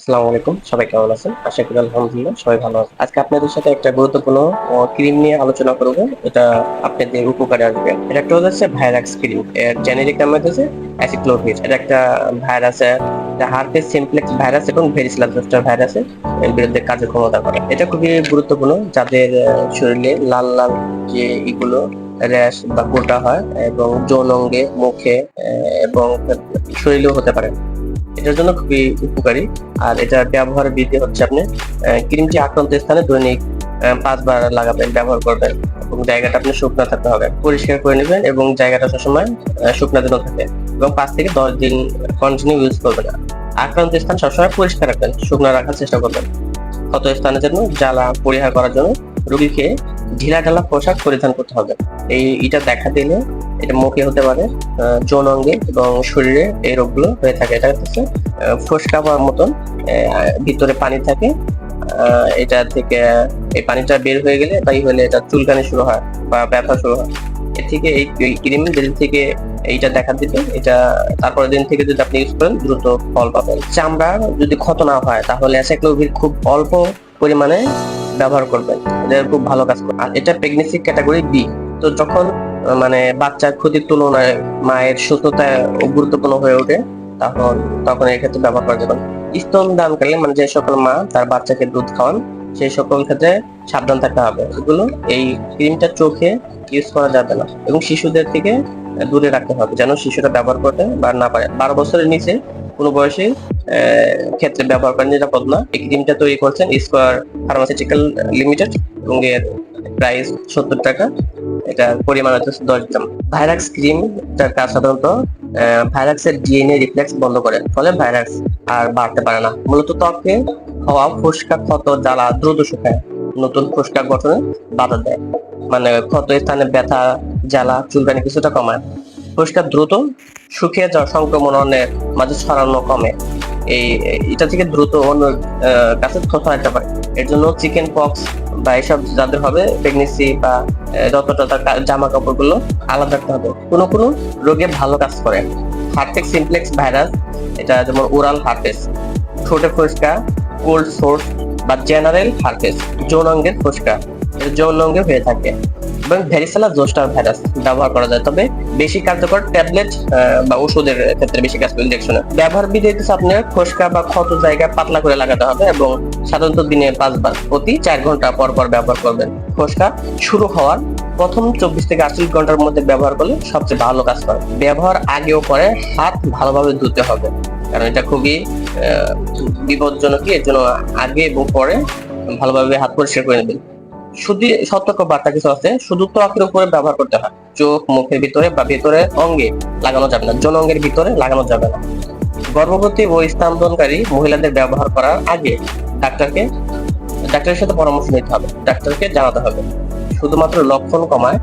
আসসালামু আলাইকুম। সবাই কেমন আছেন? আশা করি আলহামদুলিল্লাহ সবাই ভালো আছে আজকে আপনাদের সাথে একটা গুরুত্বপূর্ণ ক্রিম নিয়ে আলোচনা করব। এটা আপনাদের উপকারে আসবে। এটা একটা হচ্ছে ভাইরাক্স ক্রিম। এর জেনেরিক নাম হচ্ছে অ্যাসিক্লোভির এটা একটা ভাইরাস হার্পেস সিমপ্লেক্স ভাইরাস এবং ভেরিসিলা জোস্টার ভাইরাসের বিরুদ্ধে কার্যক্ষমতা করে। এটা খুবই গুরুত্বপূর্ণ। যাদের শরীরে লাল লাল যে এগুলো র্যাশ বা কোটা হয় এবং যৌন অঙ্গে মুখে এবং শরীরেও হতে পারে। এটার জন্য খুবই উপকারী। আর এটা ব্যবহারের বিধি হচ্ছে আপনি ক্রিমটি আক্রান্ত স্থানে দৈনিক পাঁচবার লাগাবেন, ব্যবহার করবেন এবং জায়গাটা আপনি শুকনো থাকতে হবে। পরিষ্কার করে নেবেন এবং জায়গাটা সবসময় শুকনো দিনও থাকে এবং পাঁচ থেকে দশ দিন কন্টিনিউ ইউজ করবেন আক্রান্ত স্থান সবসময় পরিষ্কার রাখবেন, শুকনো রাখার চেষ্টা করবেন। ক্ষত স্থানের জন্য জ্বালা, পরিহার করার জন্য রোগীকে ঢিলা ঢালা পোশাক পরিধান করতে হবে। এই এটা দেখা দিলে এটা মুখে হতে পারে যৌন অঙ্গে এবং শরীরে এই রোগগুলো হয়ে থাকে। এটা হচ্ছে ফোসকা পাওয়ার মতন ভিতরে পানি থাকে এটা থেকে এই পানিটা বের হয়ে গেলে তাই হলে এটা চুলকানি শুরু হয় বা ব্যথা শুরু হয়। এর থেকে এই ক্রিম যেদিন থেকে এইটা দেখা দিবে, এটা তারপরের দিন থেকে যদি আপনি ইউজ করেন, দ্রুত ফল পাবেন। চামড়া যদি ক্ষত না হয়, তাহলে অ্যাসাইক্লোভির খুব অল্প পরিমাণে ব্যবহার করবেন। এটা খুব ভালো কাজ করে। আর এটা প্রেগনেন্সি ক্যাটাগরি বি তো যখন মানে বাচ্চার ক্ষতির তুলনায় মায়ের সুস্থতা গুরুত্বপূর্ণ হয়ে ওঠে, তখন তখন এই ক্ষেত্রে ব্যবহার করা যাবে স্তন দানকালে মানে যে সকল মা তার বাচ্চাকে দুধ খাওয়ান, সেই সকল ক্ষেত্রে সাবধান থাকতে হবে। এগুলো এই ক্রিমটা চোখে ইউজ করা যাবে না। এবং শিশুদের থেকে দূরে রাখতে হবে, যেন শিশুরা ব্যবহার করতে বা না পারে। বারো বছরের নিচে কোনো বয়সে ক্ষেত্রে ব্যবহার করা নিরাপদ না। এই ক্রিমটা তৈরি করছেন স্কোয়ার ফার্মাসিউটিক্যাল লিমিটেড এবং এর প্রাইস সত্তর টাকা। এটা পরিমাণ হচ্ছে দশ গ্রাম। ভাইরাক্স ক্রিম তার কাজ সাধারণত ভাইরাক্সের ডিএনএ রিফ্লেক্স বন্ধ করে, ফলে ভাইরাস আর বাড়তে পারে না। মূলত ত্বকে হওয়া ফুসকা, ক্ষত, জ্বালা দ্রুত শুকায়। নতুন ফুসকা গঠনে বাধা দেয়। মানে ক্ষত স্থানে ব্যথা, জ্বালা, চুলকানি কিছুটা কমায়। ফুসকা দ্রুত শুকিয়ে যাওয়া সংক্রমণ মাঝে ছড়ানো কমে। এই, এটা থেকে দ্রুত অন্য কাছে ছড়াতে পারে। এর জন্য চিকেন পক্স বা এসব যাদের হবে, প্রেগনেন্সি বা যতটা জামা কাপড়গুলো আলাদা রাখতে হবে। কোনো কোনো রোগে ভালো কাজ করে। হার্টেক সিমপ্লেক্স ভাইরাস, এটা যেমন ওরাল হার্টেস, ঠোঁটে ফুসকা, কোল্ড সোর্স বা জেনারেল হার্টেস, যৌনাঙ্গের ফুসকা, এটা যৌনাঙ্গে হয়ে থাকে। এবং ভ্যারিসেলা জোস্টার ভাইরাস ব্যবহার করা যায়। তবে বেশি কার্যকর ট্যাবলেট বা ওষুধের ক্ষেত্রে বেশি কাজ করে ইনজেকশনে ব্যবহার বিধি হচ্ছে আপনার ফসকা বা ক্ষত জায়গায় পাতলা করে লাগাতে হবে এবং সাধারণত দিনে পাঁচবার প্রতি চার ঘণ্টা পর পর ব্যবহার করবেন। ফসকা শুরু হওয়ার প্রথম চব্বিশ থেকে আটচল্লিশ ঘণ্টার মধ্যে ব্যবহার করলে সবচেয়ে ভালো কাজ করে ব্যবহার আগেও পরে হাত ভালোভাবে ধুতে হবে। কারণ এটা খুবই বিপজ্জনক, এর জন্য আগে এবং পরে ভালোভাবে হাত পরিষ্কার করে নেবেন। শুধু সতর্ক বার্তা কিছু আছে, শুধু ত্বকের উপরে ব্যবহার করতে হয়। চোখ, মুখের ভিতরে বা ভিতরে অঙ্গে লাগানো যাবে না যৌন অঙ্গের ভিতরে লাগানো যাবে না। গর্ভবতী ও স্তম্ভনকারী মহিলাদের ব্যবহার করার আগে ডাক্তারকে, ডাক্তারের সাথে পরামর্শ নিতে হবে, ডাক্তারকে জানাতে হবে। শুধুমাত্র লক্ষণ কমায়,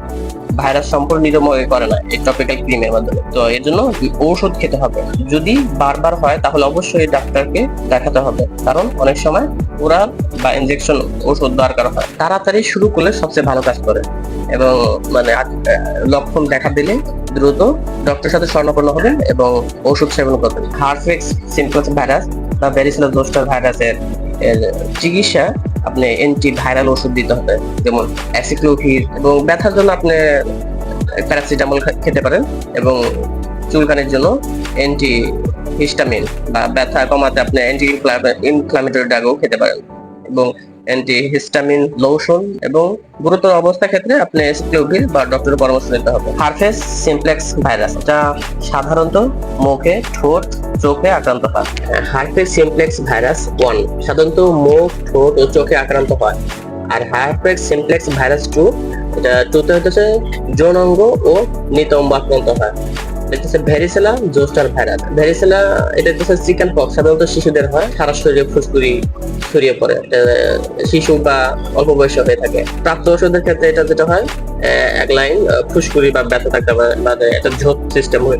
ভাইরাস সম্পূর্ণ নিরাময় করে না, এই টপিক্যাল ক্রিমের মাধ্যমে। তো এর জন্য ঔষধ খেতে হবে। যদি বারবার হয়, তাহলে অবশ্যই ডাক্তারকে দেখাতে হবে। কারণ অনেক সময় ওরাল বা ইনজেকশন ওষুধ দরকার হয়, তাড়াতাড়ি শুরু করলে সবচেয়ে ভালো কাজ করে। এবং মানে লক্ষণ দেখা দিলে দ্রুত ডক্টরের সাথে স্বর্ণপন্ন হবেন এবং ওষুধ সেবন করবেন। হার্ফেক্স সিমপ্লস ভাইরাস বা ভ্যারিসেলা জোস্টার ভাইরাসের চিকিৎসা আপনি অ্যান্টি ভাইরাল ওষুধ দিতে হবে, যেমন অ্যাসিক্লোভির এবং ব্যথার জন্য আপনি প্যারাসিটামল খেতে পারেন এবং চুলকানির জন্য অ্যান্টি হিস্টামিন বা ব্যথা কমাতে আপনি অ্যান্টি ইনফ্লামেটরি ড্রাগও খেতে পারেন। এবং অ্যান্টি হিস্টামিন লোশন এবং গুরুতর অবস্থা ক্ষেত্রে আপনি এসিক্লোভির বা ডক্টরের পরামর্শ নিতে হবে। হারফেস সিমপ্লেক্স ভাইরাস এটা সাধারণত মুখে, ঠোঁট, চোখে আক্রান্ত হয়। হারফেস সিমপ্লেক্স ভাইরাস ওয়ান সাধারণত মুখ, ঠোঁট ও চোখে আক্রান্ত হয়। আর হারফেস সিমপ্লেক্স ভাইরাস টু এটা টুতে হতেছে যৌনাঙ্গ ও নিতম্ব আক্রান্ত হয়। এটা ভ্যারিসেলা জোস্টার ভাইরাস ভ্যারিসেলা এটা হচ্ছে চিকেন পক্স, সাধারণত শিশুদের হয়, সারা শরীরে ফুসকুড়ি ছড়িয়ে পড়ে শিশু বা অল্প বয়সে হয়ে থাকে। প্রাপ্ত ওষুধের ক্ষেত্রে এটা যেটা হয় এক লাইন ফুসকুড়ি বা ব্যথা থাকতে পারে মানে এটা ঝোপ সিস্টেম হয়ে।